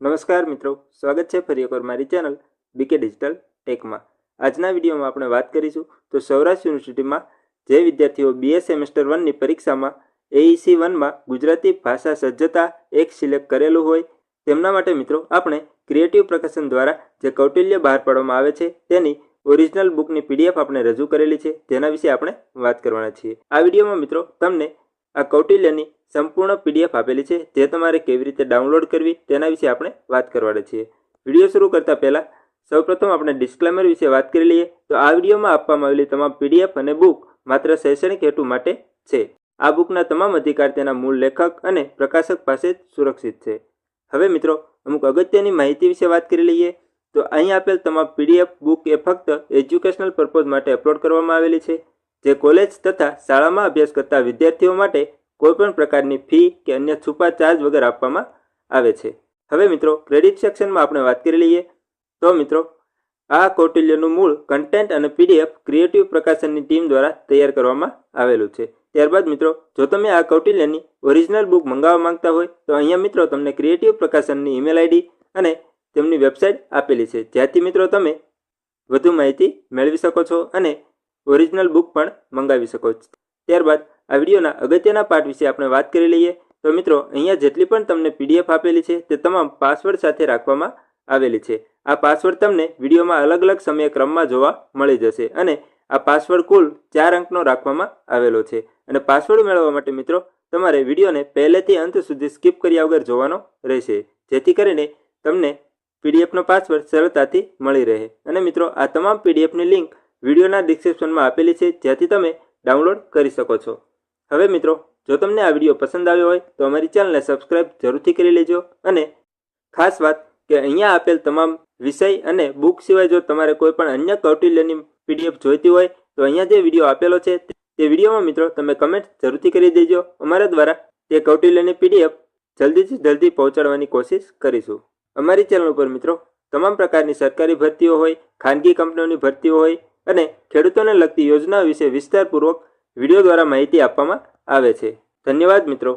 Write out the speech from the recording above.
નમસ્કાર મિત્રો, સ્વાગત છે ફરી એકવાર મારી ચેનલ બીકે ડિજિટલ ટેકમાં આજના વિડીયોમાં આપણે વાત કરીશું તો સૌરાષ્ટ્ર યુનિવર્સિટીમાં જે વિદ્યાર્થીઓ બીએ સેમેસ્ટર વનની પરીક્ષામાં એઈસી વનમાં ગુજરાતી ભાષા સજ્જતા એક સિલેક્ટ કરેલું હોય, તેમના માટે મિત્રો આપણે ક્રિએટિવ પ્રકાશન દ્વારા જે કૌટિલ્ય બહાર પાડવામાં આવે છે તેની ઓરિજિનલ બુકની પીડીએફ આપણે રજૂ કરેલી છે, તેના વિશે આપણે વાત કરવાના છીએ. આ વિડીયોમાં મિત્રો તમને આ કૌટિલ્યની સંપૂર્ણ પીડીએફ આપેલી છે, જે તમારે કેવી રીતે ડાઉનલોડ કરવી તેના વિશે આપણે વાત કરવાના છીએ. વીડિયો શરૂ કરતા પહેલાં સૌપ્રથમ આપણે ડિસ્ક્લેમર વિશે વાત કરી લઈએ. તો આ વિડીયોમાં આપવામાં આવેલી તમામ પીડીએફ અને બુક માત્ર શૈક્ષણિક હેતુ માટે છે. આ બુકના તમામ અધિકાર તેના મૂળ લેખક અને પ્રકાશક પાસે જ સુરક્ષિત છે. હવે મિત્રો, અમુક અગત્યની માહિતી વિશે વાત કરી લઈએ. તો અહીં આપેલ તમામ પીડીએફ બુક એ ફક્ત એજ્યુકેશનલ પર્પઝ માટે અપલોડ કરવામાં આવેલી છે. જે કોલેજ તથા શાળામાં અભ્યાસ કરતા વિદ્યાર્થીઓ માટે કોઈપણ પ્રકારની ફી કે અન્ય છુપા ચાર્જ વગર આપવામાં આવે છે. હવે મિત્રો ક્રેડિટ સેક્શનમાં આપણે વાત કરી લઈએ. તો મિત્રો, આ કૌટિલ્યનું મૂળ કન્ટેન્ટ અને પીડીએફ ક્રિએટિવ પ્રકાશનની ટીમ દ્વારા તૈયાર કરવામાં આવેલું છે. ત્યારબાદ મિત્રો, જો તમે આ કૌટિલ્યની ઓરિજિનલ બુક મંગાવવા માંગતા હોય, તો અહીંયા મિત્રો તમને ક્રિએટિવ પ્રકાશનની ઈમેલ આઈડી અને તેમની વેબસાઇટ આપેલી છે. જ્યાંથી મિત્રો તમે વધુ માહિતી મેળવી શકો છો અને ઓરિજિનલ બુક પણ મંગાવી શકો છો. ત્યારબાદ આ વિડીયોના અગત્યના પાર્ટ વિશે આપણે વાત કરી લઈએ. તો મિત્રો, અહીંયા જેટલી પણ તમને પીડીએફ આપેલી છે, તે તમામ પાસવર્ડ સાથે રાખવામાં આવેલી છે. આ પાસવર્ડ તમને વિડીયોમાં અલગ અલગ સમય ક્રમમાં જોવા મળી જશે અને આ પાસવર્ડ કુલ ચાર અંકનો રાખવામાં આવેલો છે. અને પાસવર્ડ મેળવવા માટે મિત્રો, તમારે વિડીયોને પહેલેથી અંત સુધી સ્કીપ કર્યા વગર જોવાનો રહેશે. જેથી કરીને તમને પીડીએફનો પાસવર્ડ સરળતાથી મળી રહે. અને મિત્રો, આ તમામ પીડીએફની લિંક વિડીયોના ડિસ્ક્રિપ્શનમાં આપેલી છે, જ્યાંથી તમે ડાઉનલોડ કરી શકો છો. હવે મિત્રો, જો તમને આ વીડિયો પસંદ આવ્યો હોય, તો અમારી ચેનલને સબસ્ક્રાઇબ જરૂરથી કરી લેજો અને ખાસ વાત કે અહીંયા આપેલ તમામ વિષય અને બુક સિવાય જો તમારે કોઈ પણ અન્ય કૌટિલ્યની પીડીએફ જોઈતી હોય, તો અહીંયા જે વીડિયો આપેલો છે, તે વિડીયોમાં મિત્રો તમે કમેન્ટ જરૂરથી કરી દેજો. અમારા દ્વારા તે કૌટિલ્યની પીડીએફ જલ્દીથી જલ્દી પહોંચાડવાની કોશિશ કરીશું. અમારી ચેનલ ઉપર મિત્રો, તમામ પ્રકારની સરકારી ભરતીઓ હોય, ખાનગી કંપનીઓની ભરતીઓ હોય અને ખેડૂતોને લગતી યોજનાઓ વિશે વિસ્તારપૂર્વક વીડિયો દ્વારા માહિતી આપવામાં આવે છે. ધન્યવાદ મિત્રો.